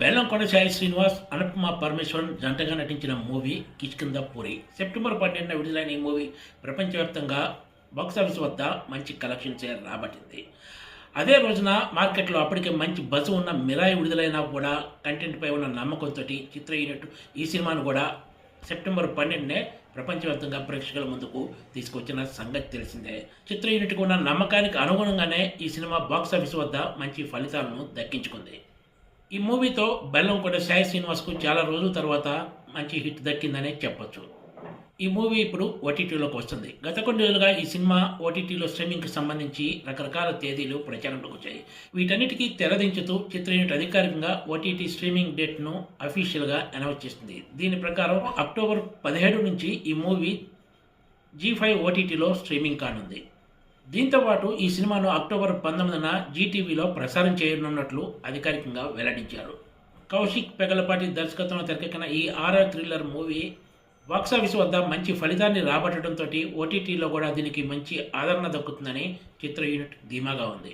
బెల్లంకొండ సాయి శ్రీనివాస్ అనుపమ పరమేశ్వరన్ జంటగా నటించిన movie Kishkindha puri. September పన్నెండున విడుదలైన ఈ మూవీ ప్రపంచవ్యాప్తంగా బాక్సాఫీస్ వద్ద మంచి కలెక్షన్స్ రాబట్టింది. అదే రోజున మార్కెట్లో అప్పటికే మంచి బజు ఉన్న మిరాయి విడుదలైనా కూడా కంటెంట్పై ఉన్న నమ్మకంతో చిత్ర యూనిట్ ఈ సినిమాను కూడా సెప్టెంబర్ పన్నెండునే ప్రపంచవ్యాప్తంగా ప్రేక్షకుల ముందుకు తీసుకొచ్చిన సంగతి తెలిసిందే. చిత్ర యూనిట్కు ఉన్న నమ్మకానికి అనుగుణంగానే ఈ సినిమా బాక్సాఫీస్ వద్ద మంచి ఫలితాలను దక్కించుకుంది. ఈ మూవీతో బెల్లంకొండ సాయి శ్రీనివాస్కు చాలా రోజుల తర్వాత మంచి హిట్ దక్కిందనే చెప్పొచ్చు. ఈ మూవీ ఇప్పుడు ఓటీటీలోకి వస్తుంది. గత కొన్ని రోజులుగా ఈ సినిమా ఓటీటీలో స్ట్రీమింగ్కి సంబంధించి రకరకాల తేదీలు ప్రచారంలోకి వచ్చాయి. వీటన్నిటికీ తెరదించుతూ చిత్ర యూనిట్ అధికారికంగా ఓటీటీ స్ట్రీమింగ్ డేట్ను అఫీషియల్గా అనౌన్స్ చేస్తుంది దీని ప్రకారం అక్టోబర్ పదిహేడు నుంచి ఈ మూవీ జీ ఫైవ్ ఓటీటీలో స్ట్రీమింగ్ కానుంది. దీంతోపాటు ఈ సినిమాను అక్టోబర్ పంతొమ్మిదిన జీటీవీలో ప్రసారం చేయనున్నట్లు అధికారికంగా వెల్లడించారు. కౌశిక్ పెగలపాటి దర్శకత్వంలో తెరకెక్కిన ఈ ఆర్ఆర్ థ్రిల్లర్ మూవీ బాక్సాఫీస్ వద్ద మంచి ఫలితాన్ని రాబట్టడంతో ఓటీటీలో కూడా దీనికి మంచి ఆదరణ దక్కుతుందని చిత్ర యూనిట్ ధీమాగా ఉంది.